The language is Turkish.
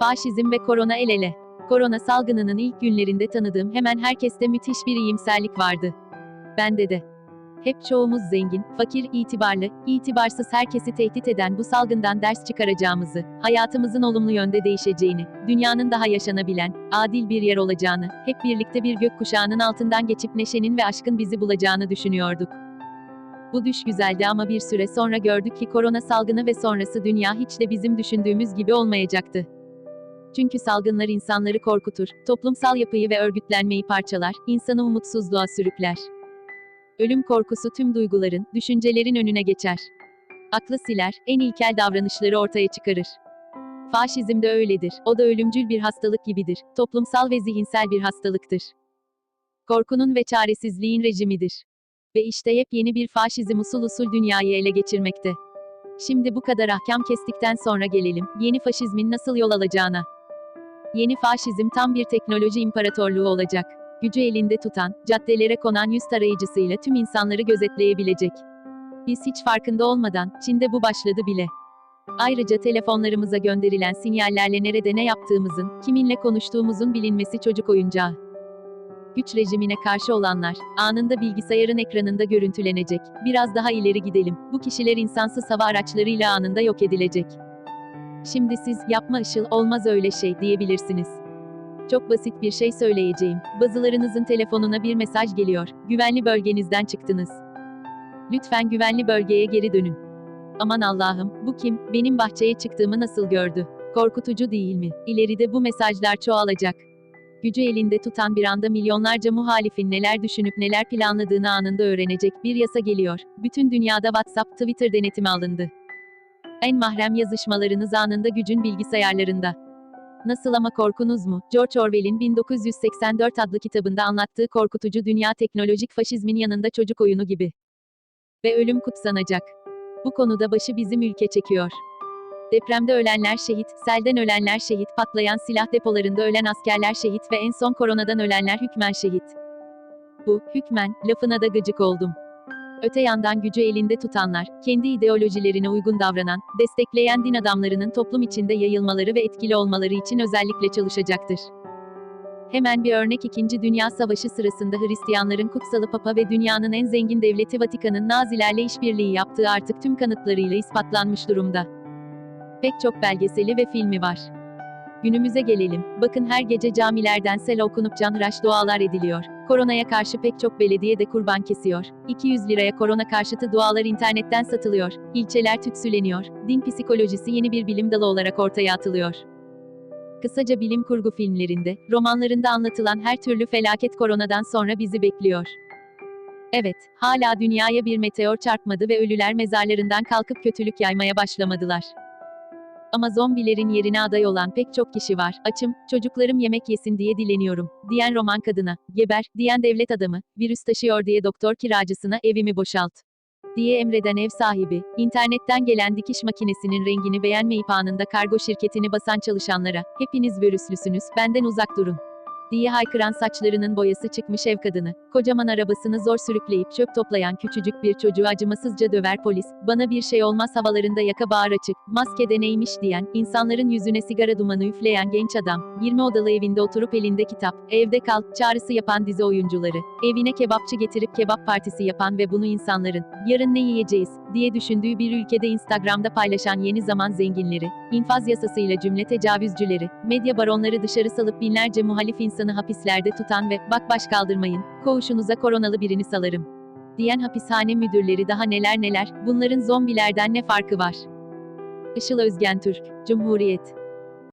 Faşizm ve korona el ele. Korona salgınının ilk günlerinde tanıdığım hemen herkeste müthiş bir iyimserlik vardı. Bende de. Hep çoğumuz zengin, fakir, itibarlı, itibarsız herkesi tehdit eden bu salgından ders çıkaracağımızı, hayatımızın olumlu yönde değişeceğini, dünyanın daha yaşanabilen, adil bir yer olacağını, hep birlikte bir gökkuşağının altından geçip neşenin ve aşkın bizi bulacağını düşünüyorduk. Bu düş güzeldi ama bir süre sonra gördük ki korona salgını ve sonrası dünya hiç de bizim düşündüğümüz gibi olmayacaktı. Çünkü salgınlar insanları korkutur, toplumsal yapıyı ve örgütlenmeyi parçalar, insanı umutsuzluğa sürükler. Ölüm korkusu tüm duyguların, düşüncelerin önüne geçer. Aklı siler, en ilkel davranışları ortaya çıkarır. Faşizm de öyledir. O da ölümcül bir hastalık gibidir. Toplumsal ve zihinsel bir hastalıktır. Korkunun ve çaresizliğin rejimidir. Ve işte yepyeni bir faşizm usul usul dünyayı ele geçirmekte. Şimdi bu kadar ahkam kestikten sonra gelelim, yeni faşizmin nasıl yol alacağına. Yeni faşizm tam bir teknoloji imparatorluğu olacak. Gücü elinde tutan, caddelere konan yüz tarayıcısıyla tüm insanları gözetleyebilecek. Biz hiç farkında olmadan, Çin'de bu başladı bile. Ayrıca telefonlarımıza gönderilen sinyallerle nerede ne yaptığımızın, kiminle konuştuğumuzun bilinmesi çocuk oyuncağı. Güç rejimine karşı olanlar, anında bilgisayarın ekranında görüntülenecek. Biraz daha ileri gidelim. Bu kişiler insansız hava araçlarıyla anında yok edilecek. Şimdi siz, yapma ışıl, olmaz öyle şey, diyebilirsiniz. Çok basit bir şey söyleyeceğim. Bazılarınızın telefonuna bir mesaj geliyor. Güvenli bölgenizden çıktınız. Lütfen güvenli bölgeye geri dönün. Aman Allah'ım, bu kim? Benim bahçeye çıktığımı nasıl gördü? Korkutucu değil mi? İleride bu mesajlar çoğalacak. Gücü elinde tutan bir anda milyonlarca muhalifin neler düşünüp neler planladığını anında öğrenecek bir yasa geliyor. Bütün dünyada WhatsApp, Twitter denetimi alındı. En mahrem yazışmalarınız anında gücün bilgisayarlarında. Nasıl ama korkunuz mu? George Orwell'in 1984 adlı kitabında anlattığı korkutucu dünya teknolojik faşizmin yanında çocuk oyunu gibi. Ve ölüm kutsanacak. Bu konuda başı bizim ülke çekiyor. Depremde ölenler şehit, selden ölenler şehit, patlayan silah depolarında ölen askerler şehit ve en son koronadan ölenler hükmen şehit. Bu, hükmen, lafına da gıcık oldum. Öte yandan gücü elinde tutanlar, kendi ideolojilerine uygun davranan, destekleyen din adamlarının toplum içinde yayılmaları ve etkili olmaları için özellikle çalışacaktır. Hemen bir örnek 2. Dünya Savaşı sırasında Hristiyanların kutsalı Papa ve dünyanın en zengin devleti Vatikan'ın Nazilerle işbirliği yaptığı artık tüm kanıtlarıyla ispatlanmış durumda. Pek çok belgeseli ve filmi var. Günümüze gelelim. Bakın her gece camilerden sel okunup canhıraş dualar ediliyor. Koronaya karşı pek çok belediye de kurban kesiyor. 200 liraya korona karşıtı dualar internetten satılıyor. İlçeler tütsüleniyor. Din psikolojisi yeni bir bilim dalı olarak ortaya atılıyor. Kısaca bilim kurgu filmlerinde, romanlarında anlatılan her türlü felaket koronadan sonra bizi bekliyor. Evet, hala dünyaya bir meteor çarpmadı ve ölüler mezarlarından kalkıp kötülük yaymaya başlamadılar. Ama zombilerin yerine aday olan pek çok kişi var. Açım, çocuklarım yemek yesin diye dileniyorum. Diyen roman kadına, geber, diyen devlet adamı, virüs taşıyor diye doktor kiracısına evimi boşalt. Diye emreden ev sahibi, internetten gelen dikiş makinesinin rengini beğenmeyip anında kargo şirketini basan çalışanlara, hepiniz virüslüsünüz, benden uzak durun diye haykıran saçlarının boyası çıkmış ev kadını, kocaman arabasını zor sürükleyip çöp toplayan küçücük bir çocuğu acımasızca döver polis, bana bir şey olmaz havalarında yaka bağır açık, maskede neymiş? diyen, insanların yüzüne sigara dumanı üfleyen genç adam, 20 odalı evinde oturup elinde kitap, evde kal, çağrısı yapan dizi oyuncuları, evine kebapçı getirip kebap partisi yapan ve bunu insanların, yarın ne yiyeceğiz, diye düşündüğü bir ülkede Instagram'da paylaşan yeni zaman zenginleri, infaz yasasıyla cümle tecavüzcüleri, medya baronları dışarı salıp binlerce muhalif insanı hapislerde tutan ve bak baş kaldırmayın, koğuşunuza koronalı birini salarım diyen hapishane müdürleri daha neler neler, bunların zombilerden ne farkı var? Işıl Özgen Türk, Cumhuriyet